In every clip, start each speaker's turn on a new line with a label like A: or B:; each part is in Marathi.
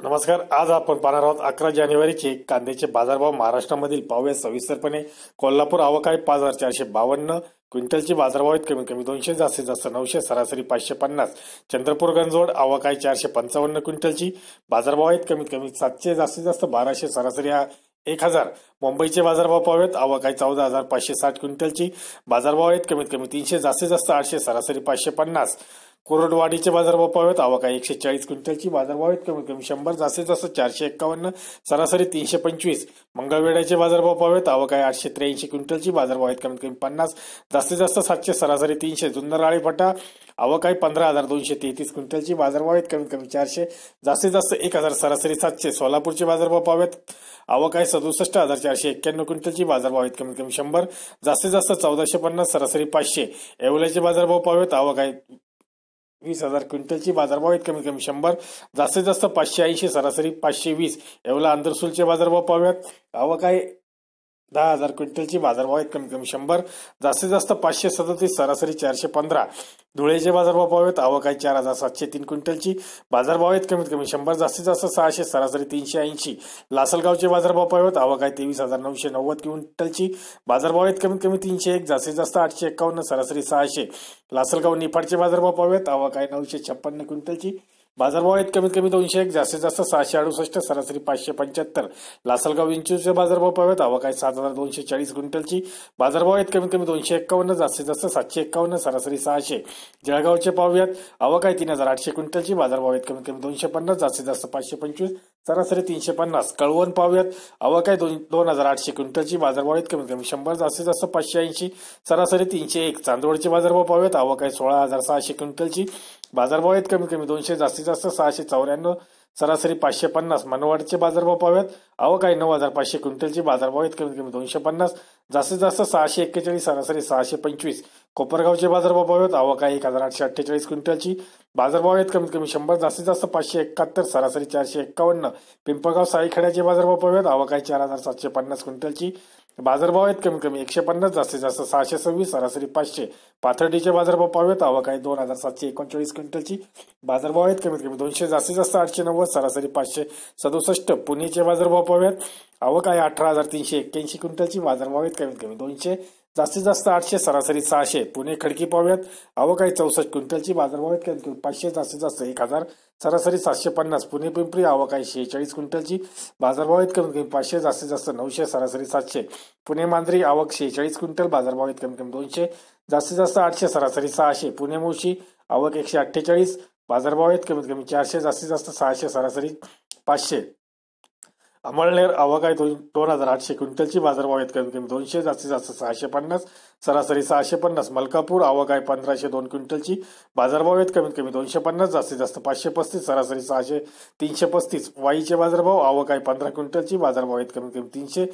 A: नमस्कार आज आपण पाहणार आहोत अकरा जानेवारीचे कांद्याचे बाजारभाव महाराष्ट्रामधील पाहूया सविस्तरपणे. कोल्हापूर अवकाळी पाच हजार चारशे बावन्न क्विंटलचे बाजारभाव आहेत कमीत कमी दोनशे जास्तीत जास्त नऊशे सरासरी पाचशे पन्नास. चंद्रपूर गंजवड अवकाळी चारशे पंचावन्न क्विंटलची बाजारभाव आहेत कमीत कमी सातशे जास्तीत जास्त बाराशे सरासरी एक हजार. मुंबईचे बाजारभाव पाहूयात अवकाळी चौदा हजार पाचशे साठ क्विंटलची बाजारभाव आहेत कमीत कमी तीनशे जास्तीत जास्त आठशे सरासरी पाचशे पन्नास. कोरडवाडीचे बाजारभाव पाहूयात आवका एकशे चाळीस क्विंटलची बाजारभाव आहेत. कमीत कमी शंभर जास्तीत जास्त चारशे एक्कावन्न सरासरी तीनशे पंचवीस. मंगळवेड्याचे बाजारभाव पाहूयात आहे आठशे त्र्याऐंशी क्विंटलची. बाजारभाव आहेत कमीत कमी पन्नास जास्तीत जास्त सातशे सरासरी तीनशे. जुन्नराळी फटा आहे पंधरा हजार दोनशे तेहतीस क्विंटलची. बाजारभाव आहेत कमीत कमी चारशे जास्तीत जास्त एक हजार सरासरी सातशे. सोलापूरचे बाजारभाव पाहूयात आवक आहे सदुसष्ट हजार चारशे एक्क्याण्णव क्विंटलची. बाजारभाव आहेत कमीत कमी शंभर जास्तीत जास्त चौदाशे पन्नास सरासरी पाचशे. येवल्याचे बाजारभाव पाहूयात आवक आहे वीस हजार क्विंटलची बाजारभाव आहेत कमीत कमी शंभर. जास्तीत जास्त पाचशे ऐंशी सरासरी पाचशे वीस. एवढा अंधरसूलचे बाजारभाव पाहूयात. आवक आहे दहा हजार क्विंटलची बाजारभाव आहेत कमी कमी शंभर जास्तीत जास्त पाचशे सदतीस सरासरी चारशे पंधरा. धुळेचे बाजारभाव पाहूयात आवक आहे चार हजार सातशे तीन क्विंटलची. बाजारभाव आहेत कमीत कमी शंभर जास्तीत जास्त सहाशे सरासरी तीनशे ऐंशी. लासलगावचे बाजारभाव पाहूयात आवक आहे तेवीस हजार नऊशे नव्वद क्विंटलची. बाजारभाव आहेत कमीत कमी तीनशे एक जास्तीत जास्त आठशे एकावन्न सरासरी सहाशे. लासलगाव निफाडचे बाजारभाव पाहूयात आवक आहे नऊशे छप्पन्न क्विंटलची. बाजारभाव आहेत कमीत कमी दोनशे एक जास्तीत जास्त सहाशे अडुसष्ट सरासरी पाचशे पंच्याहत्तर. लासलगाव इंचूरचे बाजारभाव पाहूयात आवक आहे सात हजार दोनशे चाळीस क्विंटलची. बाजारभाव आहेत कमीत कमी दोनशे एक्कावन्न जास्तीत जास्त सातशे एक्कावन्न सरासरी सहाशे. जळगावचे पाहूयात. आवक तीन हजार आठशे क्विंटलची. बाजारभाव आहेत कमीत कमी दोनशे पन्नास जास्तीत जास्त पाचशे पंचवीस सरासरी तीनशे पन्नास. कळवण पाहूयात. आवक काय दोन दोन हजार आठशे क्विंटलची. बाजारभाव आहेत कमीत कमी शंभर जास्तीत जास्त पाचशे ऐंशी. सरासरी तीनशे एक. चांदवडचे बाजारभाव पाहूयात. आवक काय सोळा हजार सहाशे क्विंटलची. बाजारभाव आहेत कमीत कमी दोनशे जास्तीत जास्त सहाशे चौऱ्याण्णव. सरासरी पाचशे पन्नास. मनवाडचे बाजारभाव पाहूयात. आवक काय नऊ हजार पाचशे क्विंटलची. बाजारभाव आहेत कमीत कमी दोनशे पन्नास. जास्तीत जास्त सहाशे एक्केचाळीस. सरासरी सहाशे पंचवीस. कोपरगावचे बाजारभाव आहेत आवक आहे. एक हजार आठशे अठ्ठेचाळीस क्विंटलची. बाजारभाव आहेत कमीत कमी शंभर जास्तीत जास्त पाचशे एकाहत्तर सरासरी चारशे एक्कावन्न. पिंपळगाव साईखेड्याचे बाजारभाव पाहूयात आवक आहे चार हजार सातशे पन्नास क्विंटलची. बाजारभाव आहेत कमीत कमी एकशे पन्नास जास्तीत जास्त सहाशे सव्वीस सरासरी पाचशे. पाथर्डीचे बाजारभाव पाहूयात आवक आहे दोन हजार सातशे एकोणचाळीस क्विंटलची. बाजारभाव आहेत कमीत कमी दोनशे जास्तीत जास्त आठशे नव्वद सरासरी पाचशे सदुसष्ट. पुणेचे बाजारभाव पाहूयात आवक आहे अठरा हजार तीनशे एक्क्याऐंशी क्विंटलची. बाजारभाव आहेत कमीत कमी दोनशे जास्तीत जास्त आठशे सरासरी सहाशे. पुणे खडकी पाहूयात आवक आहे चौसष्ट. क्विंटलची बाजारभाव आहेत कमीत कमी पाचशे जास्तीत जास्त एक हजार. सरासरी सातशे पन्नास. पुणे पिंपरी आवक आहे शेहेचाळीस क्विंटलची. बाजारभाव आहेत कमीत कमी पाचशे जास्तीत जास्त नऊशे सरासरी सातशे. पुणे मांजरी आवक शेहेचाळीस क्विंटल. बाजारभाव आहेत कमीत कमी दोनशे. जास्तीत जास्त आठशे सरासरी सहाशे. पुणे मुळशी आवक एकशे अठ्ठेचाळीस. बाजारभाव आहेत कमीत कमी चारशे जास्तीत जास्त सहाशे सरासरी पाचशे. अमळनेर आवक आहे दोन दोन हजार आठशे क्विंटलची बाजारभाव आहेत कमी कमी दोनशे जास्तीत जास्त सहाशे पन्नास सरासरी सहाशे पन्नास. मलकापूर आवक आहे पंधराशे दोन क्विंटलची. बाजारभाव आहेत कमीत कमी दोनशे पन्नास जास्तीत जास्त पाचशे पस्तीस सरासरी सहाशे तीनशे पस्तीस. वाईचे बाजारभाव आवक आहे पंधरा क्विंटलची बाजारभाव आहेत कमीत कमी तीनशे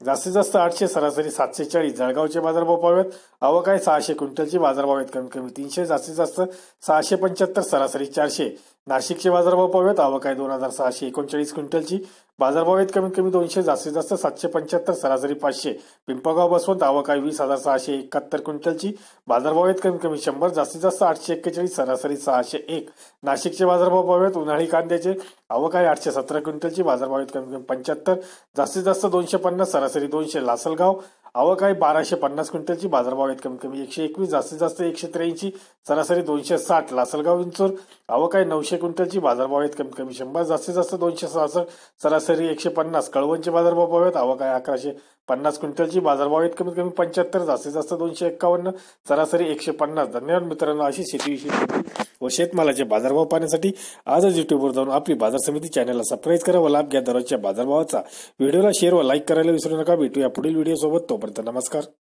A: जास्तीत जास्त आठशे सरासरी सातशे चाळीस. जळगावचे बाजारभाव पाहूयात. आवक आहे सहाशे क्विंटलची बाजारभाव आहेत कमीत कमी तीनशे जास्तीत जास्त सहाशे पंच्याहत्तर सरासरी चारशे. नाशिकचे बाजारभाव पाहूयात. आवक आहे दोन हजार सहाशे एकोणचाळीस क्विंटलची. बाजारभाव आहेत कमीत कमी दोनशे जास्तीत जास्त सातशे पंच्याहत्तर सरासरी पाचशे. पिंपळगाव बसवंत आवक आहे वीस हजार सहाशे एकाहत्तर क्विंटलची. बाजारभाव आहेत कमीत कमी शंभर जास्तीत जास्त आठशे एक्केचाळीस सरासरी सहाशे एक. नाशिकचे बाजारभाव पाहूयात. उन्हाळी कांद्याचे आवक आहे आठशे सतरा क्विंटलची. बाजारभाव आहेत कमीत कमी पंच्याहत्तर जास्तीत जास्त दोनशे पन्नास सरासरी दोनशे. लासलगाव आवक आहे. बाराशे पन्नास क्विंटलची. बाजारभाव आहेत कमी कमी एकशे एकवीस जास्तीत जास्त एकशे त्र्याऐंशी सरासरी दोनशे साठ. लासलगाव विंचूर आवक आहे नऊशे क्विंटलची. बाजारभाव आहेत कमी कमी शंभर जास्तीत जास्त दोनशे सहासष्ट सरासरी एकशे पन्नास. कळवणचे बाजारभाव पाहूयात. आवक आहे अकराशे पन्नास क्विंटलची. बाजारभाव आहेत कमीत कमी पंच्याहत्तर जास्तीत जास्त दोनशे एक्कावन्न सरासरी एकशे पन्नास. धन्यवाद मित्रांनो. अशी शेतीविषयी व शेतमालाचे बाजारभाव पाहण्यासाठी आजच युट्यूबवर जाऊन आपली बाजार समिती चॅनलला सबस्क्राईब करा व लाभ घ्या. दररोजच्या बाजारभावाचा व्हिडिओला शेअर व लाईक करायला विसरू नका. भेटूया पुढील व्हिडिओ सोबत तोपर्यंत नमस्कार.